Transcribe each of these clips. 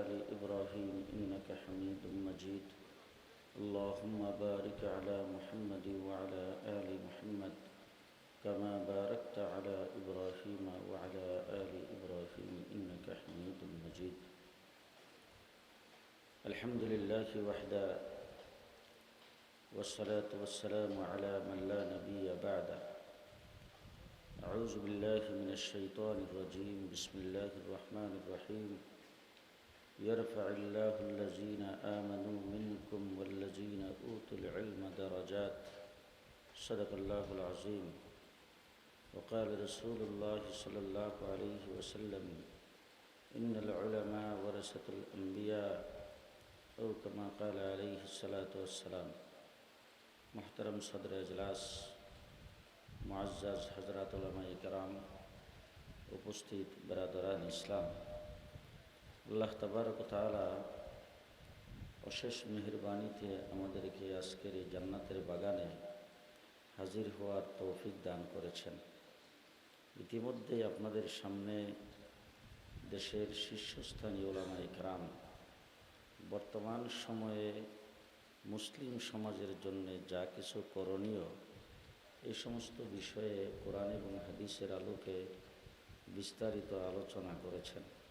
آل إبراهيم إنك حميد مجيد. اللهم بارك على محمد وعلى آل محمد كما باركت على إبراهيم وعلى آل إبراهيم إنك حميد مجيد. الحمد لله وحده والصلاة والسلام على من لا نبي بعده. أعوذ بالله من الشيطان الرجيم. بسم الله الرحمن الرحيم. يرفع الله الذين آمنوا منكم والذين أوتوا العلم درجات صدق الله العظيم وقال رسول الله صلى الله عليه وسلم إن العلماء ورثة الأنبياء أو كما قال عليه الصلاة والسلام محترم صدر اجلاس মুআজ্জাজ হজরত উলামায়ে কেরাম উপস্থিত বেরাদরান ইসলাম আল্লাহ তাবারক তাআলা অশেষ মেহরবানিতে আমাদেরকে আজকের এই জান্নাতের বাগানে হাজির হওয়ার তৌফিক দান করেছেন। ইতিমধ্যে আপনাদের সামনে দেশের শীর্ষস্থানীয় ওলামায়ে কেরাম বর্তমান সময়ে মুসলিম সমাজের জন্য যা কিছু করণীয়, এই সমস্ত বিষয়ে কোরআন এবং হাদিসের আলোকে বিস্তারিত আলোচনা করেছেন।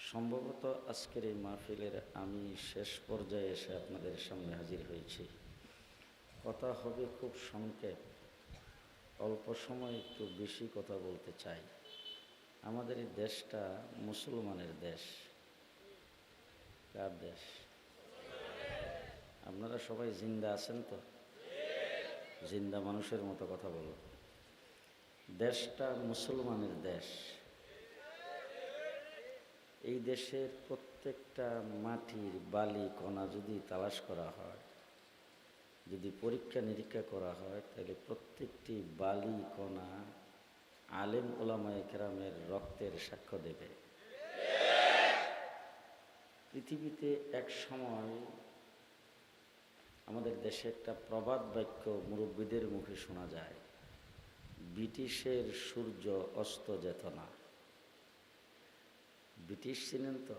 সম্ভবত আজকের এই মাহফিলের আমি শেষ পর্যায়ে এসে আপনাদের সামনে হাজির হয়েছি। কথা হবে খুব সংক্ষেপ, অল্প সময় একটু বেশি কথা বলতে চাই। আমাদের এই দেশটা মুসলমানের দেশ। কার দেশ? আপনারা সবাই জিন্দা আছেন তো? জিন্দা মানুষের মতো কথা বলো। দেশটা মুসলমানের দেশ। এই দেশের প্রত্যেকটা মাটির বালি, কণা যদি তালাশ করা হয়, যদি পরীক্ষা নিরীক্ষা করা হয়, তাহলে প্রত্যেকটি বালি, কণা আলেম ওলামায় কেরামের রক্তের সাক্ষ্য দেবে। পৃথিবীতে এক সময় আমাদের দেশে একটা প্রবাদ বাক্য মুরব্বীদের মুখে শোনা যায়, ব্রিটিশের সূর্য অস্ত যেত না। ব্রিটিশ ছিলেন তো?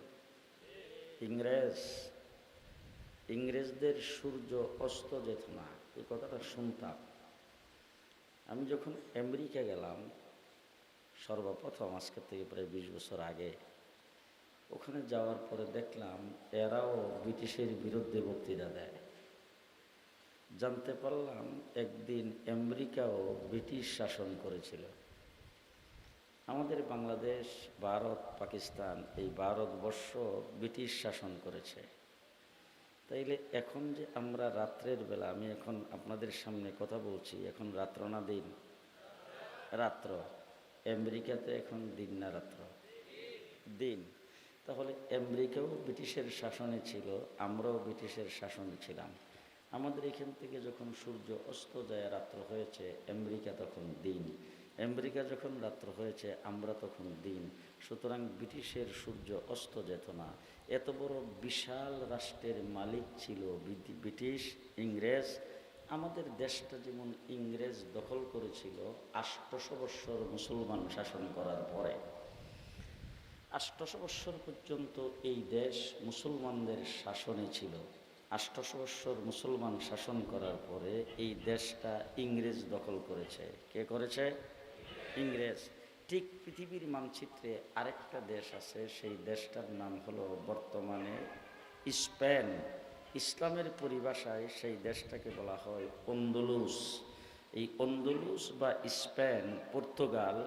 ইংরেজ। ইংরেজদের সূর্য অস্ত যেত না, এই কথাটা শুনতাম। আমি যখন আমেরিকা গেলাম, সর্বপ্রথম আজকের থেকে প্রায় বিশ বছর আগে, ওখানে যাওয়ার পরে দেখলাম এরাও ব্রিটিশের বিরুদ্ধে বক্তৃতা দেয়। জানতে পারলাম একদিন আমেরিকাও ব্রিটিশ শাসন করেছিল। আমাদের বাংলাদেশ, ভারত, পাকিস্তান এই ভারতবর্ষ ব্রিটিশ শাসন করেছে। তাইলে এখন যে আমরা রাত্রের বেলা, আমি এখন আপনাদের সামনে কথা বলছি, এখন রাত্র না দিন? রাত্র। আমেরিকাতে এখন দিন না রাত্র? দিন। তাহলে আমেরিকাও ব্রিটিশের শাসনে ছিল, আমরাও ব্রিটিশের শাসনে ছিলাম। আমাদের এখান থেকে যখন সূর্য অস্ত যায়, রাত্র হয়েছে, আমেরিকা তখন দিন। আমেরিকা যখন রাত্র হয়েছে, আমরা তখন দিন। সুতরাং ব্রিটিশের সূর্য অস্ত যেত না। এত বড় বিশাল রাষ্ট্রের মালিক ছিল ব্রিটিশ ইংরেজ। আমাদের দেশটা যেমন ইংরেজ দখল করেছিল আষ্টশো বৎসর মুসলমান শাসন করার পরে। আষ্টশো বৎসর পর্যন্ত এই দেশ মুসলমানদের শাসনে ছিল। আষ্টশো বৎসর মুসলমান শাসন করার পরে এই দেশটা ইংরেজ দখল করেছে। কে করেছে? ইংরেজ। ঠিক পৃথিবীর মানচিত্রে আরেকটা দেশ আছে, সেই দেশটার নাম হলো বর্তমানে স্পেন। ইসলামের পরিভাষায় সেই দেশটাকে বলা হয় অন্দলুস। এই অন্দলুস বা স্পেন, পর্তুগাল,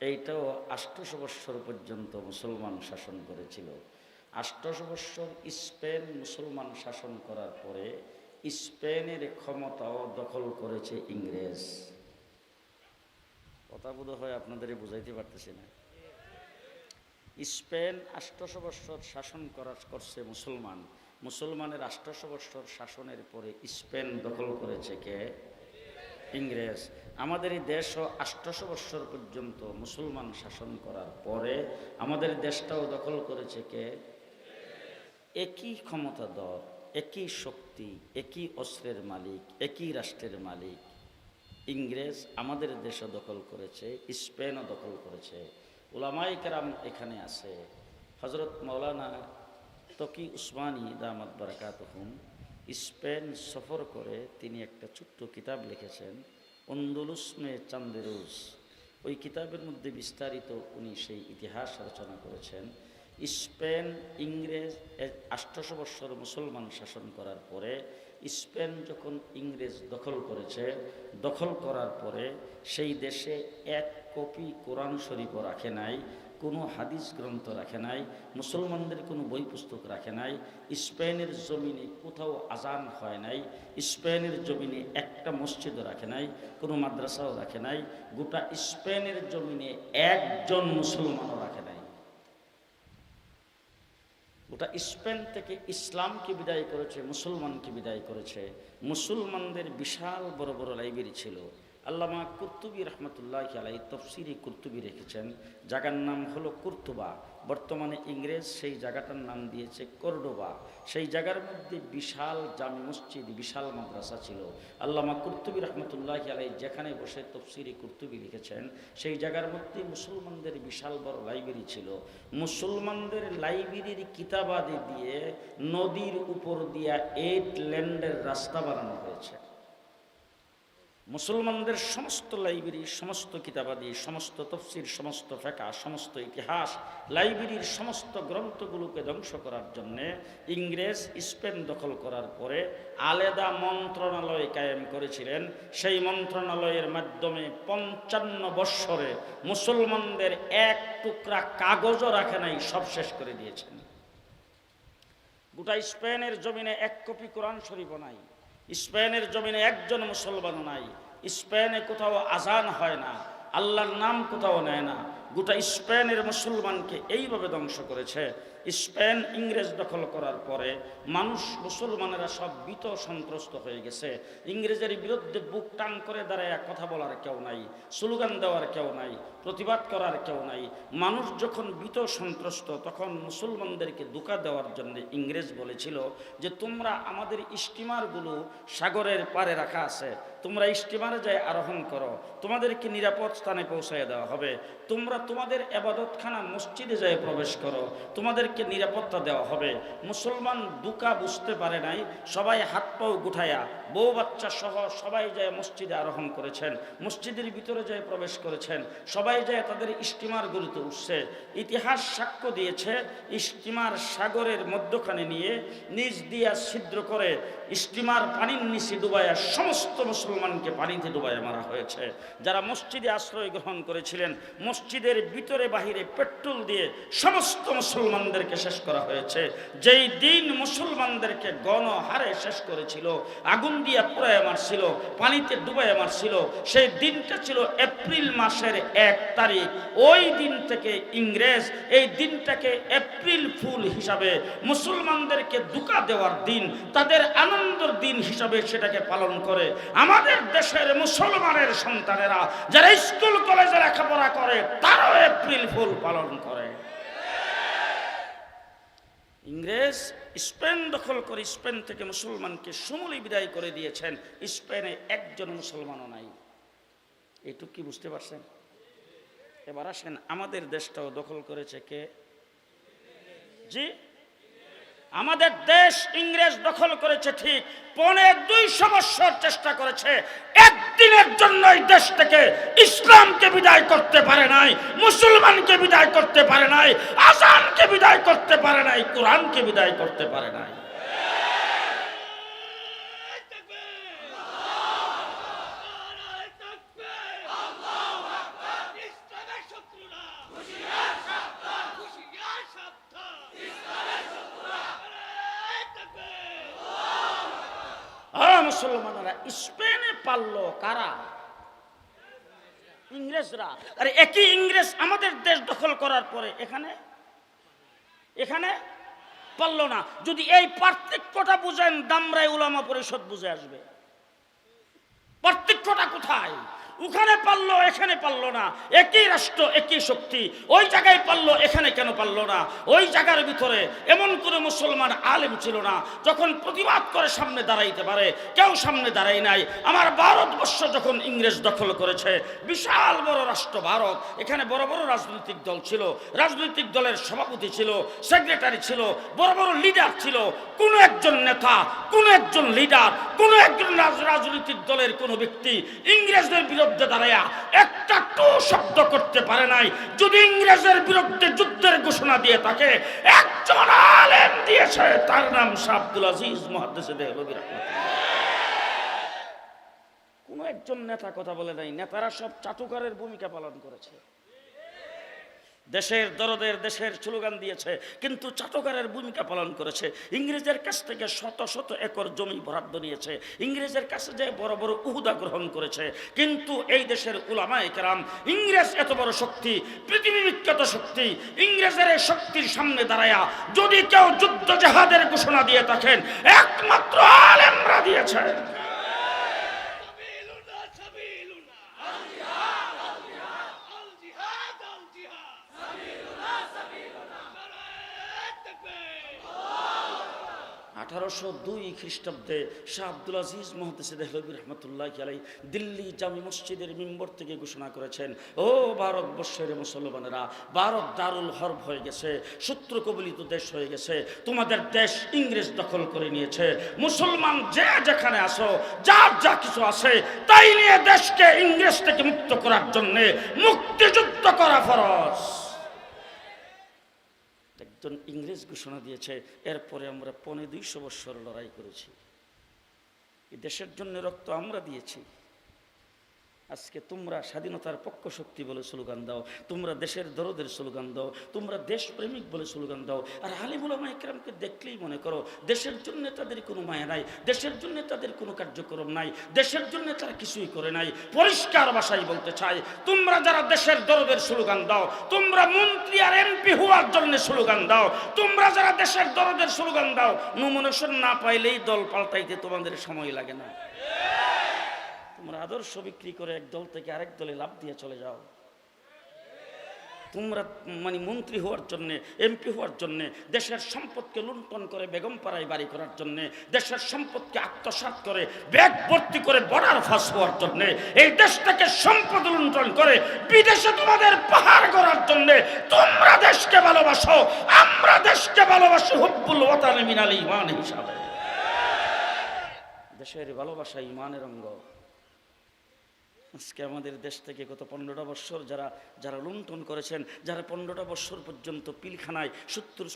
এইটাও আষ্টশো বৎসর পর্যন্ত মুসলমান শাসন করেছিল। আষ্টশো বৎসর স্পেন মুসলমান শাসন করার পরে স্পেনের ক্ষমতাও দখল করেছে ইংরেজ। কথা বোধ হয় আপনাদের বুঝাইতে পারতেছি না। স্পেন আষ্টশো বৎসর শাসন করা করছে মুসলমান। মুসলমানের আষ্টশো বৎসর শাসনের পরে স্পেন দখল করেছে কে? ইংরেজ। আমাদের এই দেশও আষ্টশো বৎসর পর্যন্ত মুসলমান শাসন করার পরে আমাদের দেশটাও দখল করেছে কে? একই ক্ষমতা ক্ষমতাধর, একই শক্তি, একই অস্ত্রের মালিক, একই রাষ্ট্রের মালিক। ইংরেজ আমাদের দেশও দখল করেছে, স্পেনও দখল করেছে। ওলামাই কেরাম এখানে আছে। হজরত মৌলানা তকি উসমানী দামাত বারাকাত স্পেন সফর করে তিনি একটা ছোট্ট কিতাব লিখেছেন অন্দুলুসমে চান্দেরুস ওই কিতাবের মধ্যে বিস্তারিত উনি সেই ইতিহাস রচনা করেছেন। স্পেন, ইংরেজ আষ্টশো বৎসর মুসলমান শাসন করার পরে স্পেন যখন ইংরেজ দখল করেছে, দখল করার পরে সেই দেশে এক কপি কোরআন শরীফও রাখে নাই, কোনো হাদিস গ্রন্থ রাখে নাই, মুসলমানদের কোনো বই পুস্তক রাখে নাই, স্পেনের জমিনে কোথাও আজান হয় নাই, স্পেনের জমিনে একটা মসজিদও রাখে নাই, কোনো মাদ্রাসাও রাখে নাই, গোটা স্পেনের জমিনে একজন মুসলমানও রাখে নাই। গোটা স্পেন থেকে ইসলামকে বিদায় করেছে, মুসলমানকে বিদায় করেছে। মুসলমানদের বিশাল বড় বড় লাইব্রেরি ছিল। আল্লামা কুর্তুবী রহমতুল্লাহ আলাই তফসিরি কুর্তুবী রেখেছেন। জায়গার নাম হলো কুর্তুবা। বর্তমানে ইংরেজ সেই জায়গাটার নাম দিয়েছে কর্ডোবা। সেই জায়গার মধ্যে বিশাল জামি মসজিদ, বিশাল মাদ্রাসা ছিল। আল্লামা কুর্তুবী রহমতুল্লাহ আলাই যেখানে বসে তফসিরি কুর্তুবি লিখেছেন, সেই জায়গার মধ্যে মুসলমানদের বিশাল বড় লাইব্রেরি ছিল। মুসলমানদের লাইব্রেরির কিতাবাদি দিয়ে নদীর উপর দিয়া এইট ল্যান্ডের রাস্তা বানানো হয়েছে। মুসলমানদের সমস্ত লাইব্রেরি, সমস্ত কিতাবাদি, সমস্ত তফসির, সমস্ত ফেকা, সমস্ত ইতিহাস, লাইব্রেরির সমস্ত গ্রন্থগুলোকে ধ্বংস করার জন্যে ইংরেজ, স্পেন দখল করার পরে আলাদা মন্ত্রণালয় কায়েম করেছিলেন। সেই মন্ত্রণালয়ের মাধ্যমে পঞ্চান্ন বৎসরে মুসলমানদের এক টুকরা কাগজও রাখে নাই, সব শেষ করে দিয়েছেন। গোটা স্পেনের জমিনে এক কপি কোরআন শরীফ নাই। স্পেনের জমিনে একজন মুসলমান নাই। স্পেনে কোথাও আজান হয় না, আল্লাহর নাম কোথাও নেয় না। গোটা স্পেনের মুসলমানকে এইভাবে ধ্বংস করেছে। স্পেন, ইংরেজ দখল করার পরে মানুষ, মুসলমানেরা সব বিত সন্ত্রস্ত হয়ে গেছে। ইংরেজের বিরুদ্ধে বুক টান করে দাঁড়ায় কথা বলার কেউ নাই, স্লোগান দেওয়ার কেউ নাই, প্রতিবাদ করার কেউ নাই। মানুষ যখন বিত সন্ত্রস্ত, তখন মুসলমানদেরকে দুকা দেওয়ার জন্য ইংরেজ বলেছিল যে, তোমরা আমাদের স্টিমারগুলো সাগরের পারে রাখা আছে। তোমরা স্টিমারে যায় আরোহণ করো। তোমাদেরকে নিরাপদ স্থানে পৌঁছায় দেওয়া হবে। তোমরা তোমাদের এবাদতখানা মসজিদে যায় প্রবেশ করো। তোমাদেরকে নিরাপত্তা দেওয়া হবে। মুসলমান দুকা বুঝতে পারে নাই, সবাই হাত পাও গুঠাইয়া বউ বাচ্চা সহ সবাই যায় মসজিদে আরোহণ করেছেন, মসজিদের ভিতরে যায় প্রবেশ করেছেন, সবাই যায় তাদের স্টিমারগুলিতে উঠছে। ইতিহাস সাক্ষ্য দিয়েছে স্টিমার সাগরের মধ্যখানে নিয়ে নিজ দিয়া ছিদ্র করে স্টিমার পানির নিচে ডুবাইয়া সমস্ত মুসলমানকে পানিতে ডুবাইয়া মারা হয়েছে। যারা মসজিদে আশ্রয় গ্রহণ করেছিলেন, মসজিদের ভিতরে বাহিরে পেট্রোল দিয়ে সমস্ত মুসলমানদেরকে শেষ করা হয়েছে। যেই দিন মুসলমানদেরকে গণহারে শেষ করেছিল, আগুন দিয়ে পুড়ায় মারছিল, পানিতে ডুবাইয়া মারছিল, সেই দিনটা ছিল এপ্রিল মাসের এক তারিখ। ওই দিন থেকে ইংরেজ এই দিনটাকে এপ্রিল ফুল হিসাবে মুসলমানদেরকে দুকা দেওয়ার দিন, তাদের আনন্দর দিন হিসাবে সেটাকে পালন করে। আমাদের দেশের মুসলমানের সন্তানেরা, যারা স্কুল, কলেজে লেখাপড়া করে, তারাও এপ্রিল ফুল পালন করে। ইংরেজ স্পেন দখল করে স্পেন থেকে মুসলমানকে সমূলে বিদায় করে দিয়েছেন। স্পেনে একজন মুসলমানও নাই। এইটুক কি বুঝতে পারছেন? এবার আসেন, আমাদের দেশটাও দখল করেছে কে? জি? আমাদের দেশ ইংরেজ দখল করেছে ঠিক পৌনে দুইশো বৎসর চেষ্টা করেছে। একদিনের জন্য এই দেশ থেকে ইসলামকে বিদায় করতে পারে নাই, মুসলমানকে বিদায় করতে পারে নাই আসানকে বিদায় করতে পারে নাই, কোরআনকে বিদায় করতে পারে নাই। মুসলমানেরা, স্পেনে পারল কারা? ইংরেজরা। আর একই ইংরেজ আমাদের দেশ দখল করার পরে এখানে? এখানে? পারল না। যদি এই পার্থক্যটা বুঝেন, দামরাই উলামা পরিষদ বুঝে আসবে। পার্থক্যটা কোথায়? ওখানে পারল, এখানে পারল না। একই রাষ্ট্র, একই শক্তি। ওই জায়গায় পারল, এখানে কেন পারল না? ওই জায়গার ভিতরে এমন করে মুসলমান আলেম ছিল না, যখন প্রতিবাদ করে সামনে দাঁড়াইতে পারে। কেউ সামনে দাঁড়াই নাই। আমার ভারতবর্ষ যখন ইংরেজ দখল করেছে, বিশাল বড় রাষ্ট্র ভারত। এখানে বড় বড় রাজনৈতিক দল ছিল। রাজনৈতিক দলের সভাপতি ছিল, সেক্রেটারি ছিল, বড় বড় লিডার ছিল। কোন একজন নেতা, কোন একজন লিডার, কোন একজন রাজনৈতিক দলের কোন ব্যক্তি ইংরেজদের বিরুদ্ধে দাঁড়ায়া একটা টু শব্দ করতে পারে নাই। যদি ইংরেজের বিরুদ্ধে যুদ্ধের ঘোষণা দিয়ে থাকে, একজন আলেম দিয়েছে তার নাম শাহ আব্দুল আজিজ মহাদ্দেশে দেহবির কোন একজন নেতা কথা বলে নাই, নেতারা সব চাটুকারের ভূমিকা পালন করেছে। দেশের দরদের, দেশের স্লোগান দিয়েছে, কিন্তু চাটকারের ভূমিকা পালন করেছে। ইংরেজের কাছ থেকে শত শত একর জমি বরাদ্দ নিয়েছে। ইংরেজের কাছে যে বড় বড় উহুদা গ্রহণ করেছে, কিন্তু এই দেশের উলামা একরাম ইংরেজ এত বড় শক্তি, পৃথিবী বিখ্যাত শক্তি, ইংরেজের শক্তির সামনে দাঁড়ায়া যদি কেউ যুদ্ধ জাহাদের ঘোষণা দিয়ে থাকেন, একমাত্র আলেমরা দিয়েছে। আঠারোশো দুই খ্রিস্টাব্দে শাহ আব্দুল আজিজ মহদেসে দেহলবী রহমতুল্লাহ আলাই দিল্লি জামি মসজিদের মেম্বর থেকে ঘোষণা করেছেন, ও ভারতবর্ষের মুসলমানেরা, ভারত দারুল হরব হয়ে গেছে, শত্রু কবলিত দেশ হয়ে গেছে, তোমাদের দেশ ইংরেজ দখল করে নিয়েছে, মুসলমান যে যেখানে আসো যার যা কিছু আছে, তাই নিয়ে দেশকে ইংরেজ থেকে মুক্ত করার জন্যে মুক্তিযুদ্ধ করা ফরজ। একজন ইংরেজ ঘোষণা দিয়েছে, এরপরে আমরা পনেরো দুইশো বৎসর লড়াই করেছি। দেশের জন্য রক্ত আমরা দিয়েছি। আজকে তোমরা স্বাধীনতার পক্ষ শক্তি বলে স্লোগান দাও, তোমরা দেশের দরদের স্লোগান দাও, তোমরা দেশপ্রেমিক বলে স্লোগান দাও। আর আলিমুল একরামকে দেখলেই মনে করো, দেশের জন্য তাদের কোনো মায়া নাই, দেশের জন্য তাদের কোনো কার্যক্রম নাই, দেশের জন্য তারা কিছুই করে নাই, পরিষ্কার ভাষায় বলতে চাই, তোমরা যারা দেশের দরদের স্লোগান দাও, তোমরা মন্ত্রী আর এমপি হওয়ার জন্য স্লোগান দাও, তোমরা যারা দেশের দরদের স্লোগান দাও, নমিনেশন না পাইলেই দল পাল্টাইতে তোমাদের সময় লাগে না। তোমরা আদর্শ বিক্রি করে এক দল থেকে আরেক দলে লাভ দিয়ে চলে যাও। তোমরা মানে মন্ত্রী হওয়ার জন্যে, এমপি হওয়ার জন্যে, দেশের সম্পদকে লুণ্ঠন করে বেগম পাড়ায় বাড়ি করার জন্যে, দেশের সম্পদকে আত্মসাৎ করে ব্যাগ ভর্তি করে বর্ডার ফাঁস হওয়ার জন্যে, এই দেশটাকে সম্পদ লুণ্ঠন করে বিদেশে তোমাদের পাহাড় করার জন্যে তোমরা দেশকে ভালোবাসো, আমরা দেশকে ভালোবাসি হুব্বুল ওয়াতান মিনাল ইমান হিসাবে। দেশের ভালোবাসা ইমানের অঙ্গ। আজকে আমাদের দেশ থেকে গত পনেরোটা বৎসর যারা যারা লুণ্ঠন করেছেন, যারা পনেরোটা বৎসর পর্যন্ত পিলখানায় সত্তর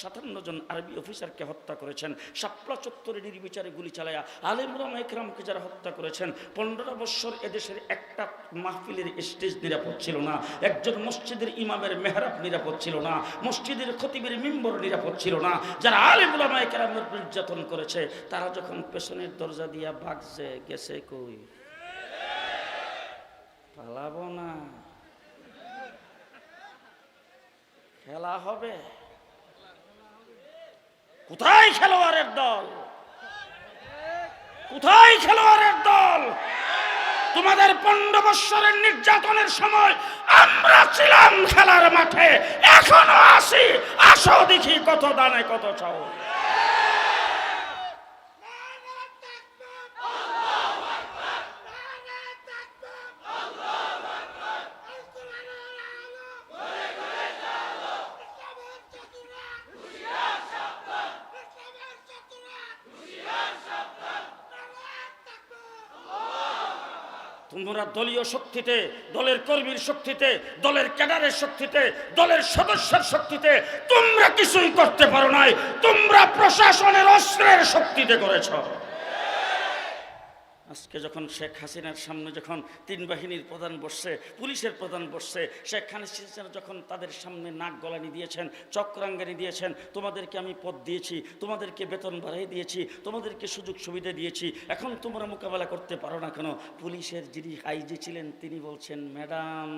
সাতান্ন জন আরবি অফিসারকে হত্যা করেছেন, শাপলা চত্বরে নির্বিচারে গুলি চালায়া আলেমুলাম একরামকে যারা হত্যা করেছেন, পনেরোটা বৎসর এদেশের একটা মাহফিলের স্টেজ নিরাপদ ছিল না, একজন মসজিদের ইমামের মেহরাব নিরাপদ ছিল না, মসজিদের খতিবের মিম্বর নিরাপদ ছিল না, যারা আলেমুলাম একরামের নির্যাতন করেছে, তারা যখন পেছনের দরজা দিয়া ভাগছে গেছে কই পালাবো না খেলা হবে? কোথায় খেলোয়াড়ের দল? কোথায় খেলোয়াড়ের দল? তোমাদের পনেরো বৎসরের নির্যাতনের সময় আমরা ছিলাম খেলার মাঠে। এখনও আসি আসো দেখি কত দানে কত চাও তোমরা দলীয় শক্তিতে, দলের কর্মীর শক্তিতে, দলের ক্যাডারের শক্তিতে, দলের সদস্যের শক্তিতে তোমরা কিছুই করতে পারো নাই। তোমরা প্রশাসনের অস্ত্রের শক্তিতে করেছ। আজকে যখন শেখ হাসিনার সামনে যখন তিন বাহিনীর প্রধান বসছে, পুলিশের প্রধান বসছে, শেখ হাসিনা যখন তাদের সামনে নাক গলানি দিয়েছেন, চক্রাঙ্গানি দিয়েছেন, তোমাদেরকে আমি পদ দিয়েছি, তোমাদেরকে বেতন বাড়াই দিয়েছি, তোমাদেরকে সুযোগ সুবিধা দিয়েছি, এখন তোমরা মোকাবেলা করতে পারো না কেন? পুলিশের যিনি আইজি ছিলেন, তিনি বলছেন, ম্যাডাম,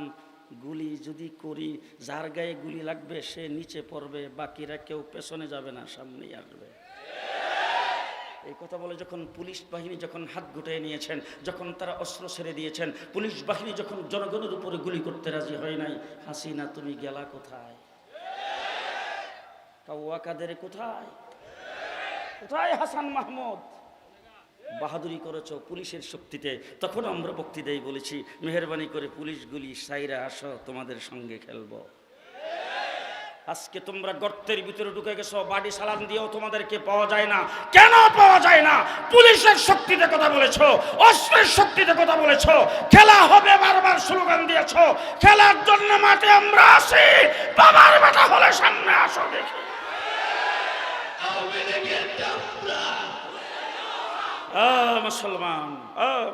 গুলি যদি করি, যার গায়ে গুলি লাগবে, সে নিচে পড়বে, বাকিরা কেউ পেছনে যাবে না, সামনেই আসবে। এই কথা বলে যখন পুলিশ বাহিনী যখন হাত গুটিয়ে নিয়েছেন, যখন তারা অস্ত্র ছেড়ে দিয়েছেন, পুলিশ বাহিনী যখন জনগণের উপরে গুলি করতে রাজি হয় নাই, হাসিনা, তুমি গেলা কোথায়? কাদের কোথায়? কোথায় হাসান মাহমুদ? বাহাদুরি করেছ পুলিশের শক্তিতে, তখন আমরা বক্তৃতায় বলেছি, মেহরবানি করে পুলিশগুলি সাইরা আসো, তোমাদের সঙ্গে খেলব। আজকে তোমরা গর্তের ভিতরে ঢুকে গেছো, বাড়ি সালাম দিয়েও তোমাদেরকে পাওয়া যায় না। কেন পাওয়া যায় না? পুলিশের শক্তিতে কথা বলেছ, অস্ত্রের শক্তিতে কথা বলেছ, খেলা হবে বারবার স্লোগান দিয়েছ। খেলার জন্য মাঠে আমরা আসি, বাবার বেটা হলে সামনে আসো দেখি। মুসলমান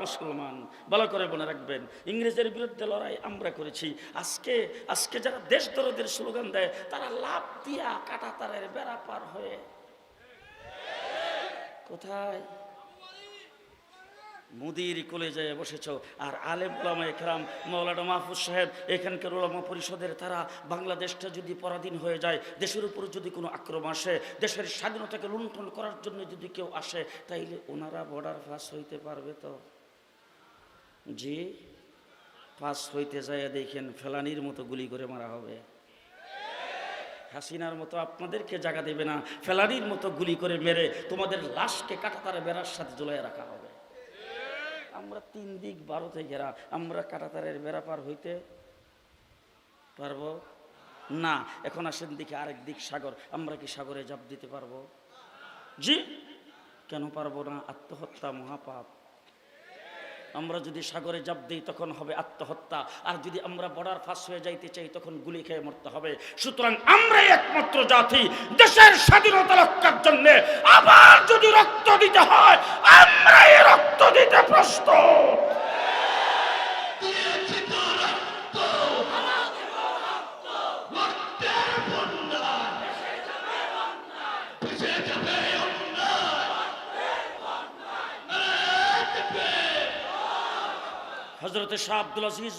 মুসলমান। ভালো করে মনে রাখবেন, ইংরেজের বিরুদ্ধে লড়াই আমরা করেছি। আজকে আজকে যারা দেশ দরদের স্লোগান দেয়, তারা লাভ দিয়া কাটা তারের বেড়া পার হয়ে কোথায়? মুদির কোলে যায় বসেছ। আর আলেম ওলামা একরাম মৌলানা মাহফুজ সাহেব, এখানকার ওলামা পরিষদের তারা বাংলাদেশটা যদি পরাধীন হয়ে যায়, দেশের উপর যদি কোনো আক্রমণ আসে, দেশের স্বাধীনতাকে লুণ্ঠন করার জন্য যদি কেউ আসে, তাইলে ওনারা বর্ডার পাস হইতে পারবে তো? জি পাস হইতে যায় দেখেন ফেলানির মতো গুলি করে মারা হবে। হাসিনার মতো আপনাদেরকে জায়গা দেবে না, ফেলানির মতো গুলি করে মেরে তোমাদের লাশকে কাটাতারে বেড়ার সাথে ঝুলাই রাখা হবে। আমরা তিন দিক বারোতে ঘেরা আমরা কাটাতারের বেড়া পার হইতে পারব? না, এখন আসেন দিকে আরেক দিক সাগর। আমরা কি সাগরে জাপ দিতে পারব? জি, কেন পারব না? আত্মহত্যা মহাপাপ। আমরা যদি সাগরে জাপ দিই তখন হবে আত্মহত্যা। আর যদি আমরা বর্ডার ফাঁস হয়ে যাইতে চাই তখন গুলি খেয়ে মরতে হবে। সুতরাং আমরাই একমাত্র জাতি দেশের স্বাধীনতা রক্ষার জন্য। আবার যদি রক্ত দিতে হয়, আমরাই রক্ত দিতে প্রস্তুত হজরত শাহ আব্দুল আজিজ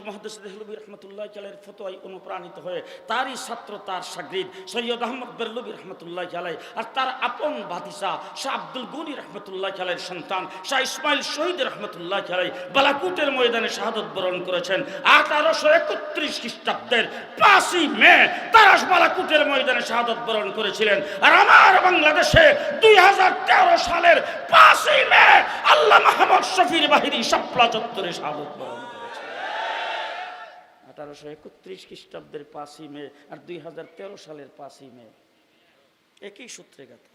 দেহলবী রহমতুল্লাহ আলের ফতোয়াই অনুপ্রাণিত হয়ে তারই ছাত্র, তার সাগরিদ সৈয়দ আহমদ বেরলবী রহমতুল্লাহ আলাই আর তার আপন বাদিসা শাহ আব্দুল গনি রহমতুল্লাহ আলের সন্তান শাহ ইসমাইল শহীদ রহমতুল্লাহ আলাই বালাকুটের ময়দানে শাহাদত বরণ করেছেন আঠারোশো একত্রিশ খ্রিস্টাব্দের পাঁচই মে তারা বালাকুটের ময়দানে শাহাদত বরণ করেছিলেন। আর আমার বাংলাদেশে দুই হাজার তেরো সালের পাঁচই মে আল্লাহ মাহমদ শফির বাহিনী শাপলা চত্বরে শাহাদত বরণ আঠারোশো একত্রিশ খ্রিস্টাব্দের পাঁচই মে আর দুই হাজার তেরো সালের পাঁচই মে। একই সূত্রে গাথা।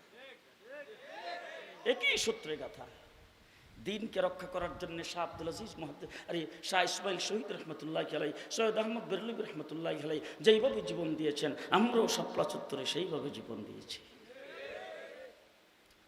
একই সূত্রে গাথা। দিনকে রক্ষা করার জন্য শাহ আব্দুল আজিজ মহাদ আরে শাহ ইসমাইল শহীদ রহমতুল্লাহ খেলাই সৈয়দ আহমদ বেরলুবি রহমতুল্লাহ খেলাই যেইভাবে জীবন দিয়েছেন, আমরাও শাপলা চত্বরে সেইভাবে জীবন দিয়েছি।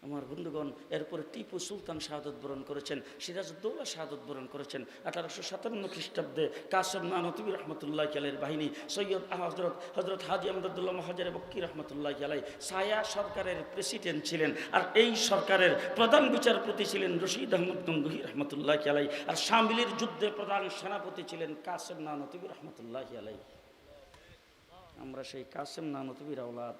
আমার বন্ধুগণ, এরপরে টিপু সুলতান শাহাদত বরণ করেছেন, সিরাজউদ্দৌলা শাহাদত বরণ করেছেন, আঠারোশো সাতান্ন খ্রিস্টাব্দে কাসম নানতবী রহমতুল্লাহ আলের বাহিনী, সৈয়দ হজরত হজরত হাজি আমদুল্লাহ মহাজার বক্কি রহমতুল্লাহ আলাই সায়া সরকারের প্রেসিডেন্ট ছিলেন, আর এই সরকারের প্রধান বিচারপতি ছিলেন রশিদ আহমদ গঙ্গুহি রহমতুল্লাহ আলাই আর শামিলির যুদ্ধে প্রধান সেনাপতি ছিলেন কাসেম নানতবী রহমতুল্লাহ আলাই আমরা সেই কাসেম নানতবীর আওলাদ